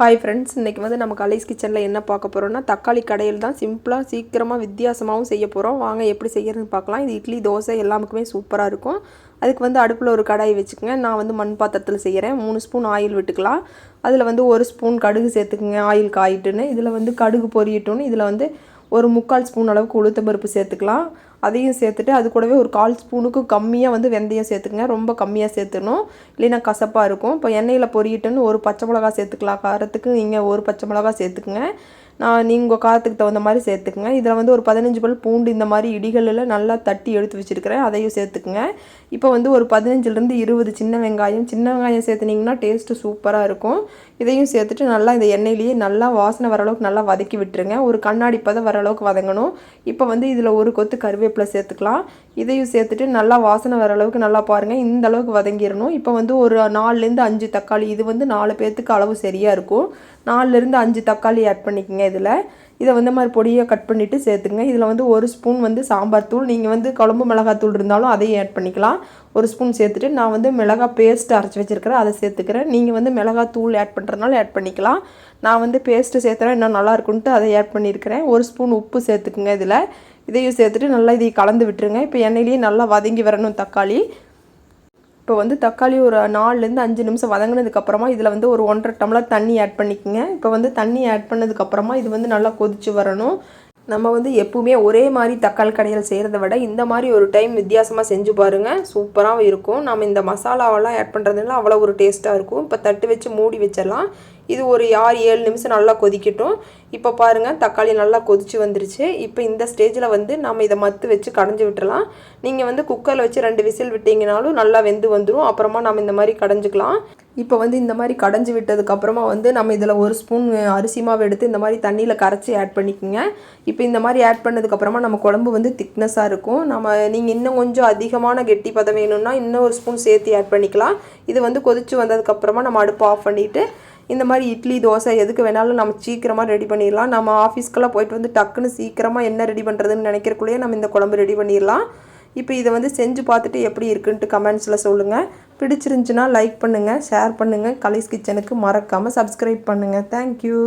Hi friends இன்றைக்கி வந்து நம்ம கலைஸ் கிச்சனில் என்ன பார்க்க போகிறோம்னா தக்காளி கடையில் தான் சிம்பிளாக சீக்கிரமாக வித்தியாசமாகவும் செய்ய போகிறோம் வாங்க எப்படி செய்யறதுன்னு பார்க்கலாம். இது இட்லி தோசை எல்லாமுக்குமே சூப்பராக இருக்கும். அதுக்கு வந்து அடுப்பில் ஒரு கடாய் வச்சுக்கோங்க. நான் வந்து மண் பாத்திரத்தில் செய்கிறேன் மூணு ஸ்பூன் ஆயில் விட்டுக்கலாம். அதில் வந்து ஒரு ஸ்பூன் கடுகு சேர்த்துக்குங்க. ஆயில் காயிட்டுன்னு. இதில் வந்து கடுகு பொரியட்டுன்னு இதில் வந்து ஒரு முக்கால் ஸ்பூன் அளவுக்கு உளுத்தம் பருப்பு சேர்த்துக்கலாம். அதையும் சேர்த்துட்டு அது கூடவே ஒரு கால் ஸ்பூனுக்கு கம்மியாக வந்து வெந்தயம் சேர்த்துக்குங்க. ரொம்ப கம்மியாக சேர்த்துக்கணும் இல்லைன்னா கசப்பாக இருக்கும். இப்போ எண்ணெயில் பொரியட்டுன்னு ஒரு பச்சை மிளகா சேர்த்துக்கலாம். காரத்துக்கு நீங்கள் ஒரு பச்சை மிளகா சேர்த்துக்குங்க. நான் நீங்கள் காரத்துக்கு தகுந்த மாதிரி சேர்த்துக்குங்க. இதில் வந்து ஒரு பதினஞ்சு பல் பூண்டு இந்த மாதிரி இடிகளில் நல்லா தட்டி எடுத்து வச்சுருக்கிறேன். அதையும் சேர்த்துக்குங்க. இப்போ வந்து ஒரு பதினஞ்சுலேருந்து இருபது சின்ன வெங்காயம் சின்ன வெங்காயம் சேர்த்துனிங்கன்னா டேஸ்ட்டு சூப்பராக இருக்கும். இதையும் சேர்த்துட்டு நல்லா இந்த எண்ணெயிலேயே நல்லா வாசனை வர அளவுக்கு நல்லா வதக்கி விட்டுருங்க. ஒரு கண்ணாடி பதம் வர அளவுக்கு வதங்கணும். இப்போ வந்து இதில் ஒரு கொத்து கருவேப்பிலை சேர்த்துக்கலாம். இதையும் சேர்த்துட்டு நல்லா வாசனை வர அளவுக்கு நல்லா பாருங்கள் இந்த அளவுக்கு வதங்கிடணும் இப்போ வந்து ஒரு நாலுலேருந்து அஞ்சு தக்காளி இது வந்து நாலு பேர்த்துக்கு அளவு சரியாக இருக்கும். நாலுலேருந்து அஞ்சு தக்காளி ஆட் பண்ணிக்கோங்க இதில். இதை வந்து மாதிரி பொடியாக கட் பண்ணிவிட்டு சேர்த்துங்க இதில் வந்து ஒரு ஸ்பூன் வந்து சாம்பார் தூள். நீங்கள் வந்து குழம்பு மிளகாத்தூள் இருந்தாலும் அதையும் ஆட் பண்ணிக்கலாம். ஒரு ஸ்பூன் சேர்த்துட்டு நான் வந்து மிளகாய் பேஸ்ட் அரைச்சி வச்சுருக்கிறேன். அதை சேர்த்துக்கிறேன். நீங்கள் வந்து மிளகாய் தூள் ஆட் பண்ணுறதுனால ஆட் பண்ணிக்கலாம். நான் வந்து பேஸ்ட்டு சேர்த்துறேன். இன்னும் நல்லா இருக்குன்ட்டு அதை ஆட் பண்ணியிருக்கிறேன் ஒரு ஸ்பூன் உப்பு சேர்த்துக்குங்க இதில். இதையும் சேர்த்துட்டு நல்லா இதை கலந்து விட்டுருங்க. இப்போ எண்ணெயிலேயே நல்லா வதங்கி வரணும் தக்காளி. இப்போ வந்து தக்காளி ஒரு நாலுலேருந்து அஞ்சு நிமிஷம் வதங்கினதுக்கப்புறமா இதில் வந்து ஒரு ஒன்றரை டம்ளர் தண்ணி ஆட் பண்ணிக்கோங்க. இப்போ வந்து தண்ணி ஆட் பண்ணதுக்கப்புறமா இது வந்து நல்லா கொதிச்சு வரணும். நம்ம வந்து எப்பவுமே ஒரே மாதிரி தக்காளி கடையில் செய்கிறத விட இந்த மாதிரி ஒரு டைம் வித்தியாசமாக செஞ்சு பாருங்கள் சூப்பராகவும் இருக்கும். நம்ம இந்த மசாலாவெல்லாம் ஆட் பண்ணுறதுனால அவ்வளோ ஒரு டேஸ்ட்டாக இருக்கும். இப்போ தட்டு வச்சு மூடி வச்சிடலாம். இது ஒரு ஆறு ஏழு நிமிஷம் நல்லா கொதிக்கட்டும். இப்போ பாருங்கள் தக்காளி நல்லா கொதிச்சு வந்துருச்சு. இப்போ இந்த ஸ்டேஜில் வந்து நம்ம இதை மத்து வச்சு கடைஞ்சி விட்டுறலாம். நீங்கள் வந்து குக்கரில் வச்சு ரெண்டு விசில் விட்டிங்கனாலும் நல்லா வெந்து வந்துடும் அப்புறமா நம்ம இந்த மாதிரி கடைஞ்சிக்கலாம். இப்போ வந்து இந்த மாதிரி கடைஞ்சி விட்டதுக்கப்புறமா வந்து நம்ம இதில் ஒரு ஸ்பூன் அரிசி மாவு எடுத்து இந்த மாதிரி தண்ணியில் கரைச்சி ஆட் பண்ணிக்கோங்க. இப்போ இந்த மாதிரி ஆட் பண்ணதுக்கப்புறமா நம்ம குழம்பு வந்து திக்னஸாக இருக்கும். நம்ம நீங்கள் இன்னும் கொஞ்சம் அதிகமான கெட்டி பதம் வேணும்னா இன்னும் ஒரு ஸ்பூன் சேர்த்து ஆட் பண்ணிக்கலாம். இது வந்து கொதிச்சு வந்ததுக்கப்புறமா நம்ம அடுப்பு ஆஃப் பண்ணிவிட்டு இந்த மாதிரி இட்லி தோசை எதுக்கு வேணாலும் நம்ம சீக்கிரமாக ரெடி பண்ணிடலாம். நம்ம ஆஃபீஸ்க்கெல்லாம் போயிட்டு வந்து டக்குன்னு சீக்கிரமாக என்ன ரெடி பண்ணுறதுன்னு நினைக்கிறக்குள்ளேயே நம்ம இந்த குழம்பு ரெடி பண்ணிடலாம். இப்போ இதை வந்து செஞ்சு பார்த்துட்டு எப்படி இருக்குன்ட்டு கமெண்ட்ஸில் சொல்லுங்கள் பிடிச்சிருந்துச்சுன்னா லைக் பண்ணுங்கள் ஷேர் பண்ணுங்கள் கலைஸ் கிச்சனுக்கு மறக்காமல் சப்ஸ்கிரைப் பண்ணுங்கள் தேங்க்யூ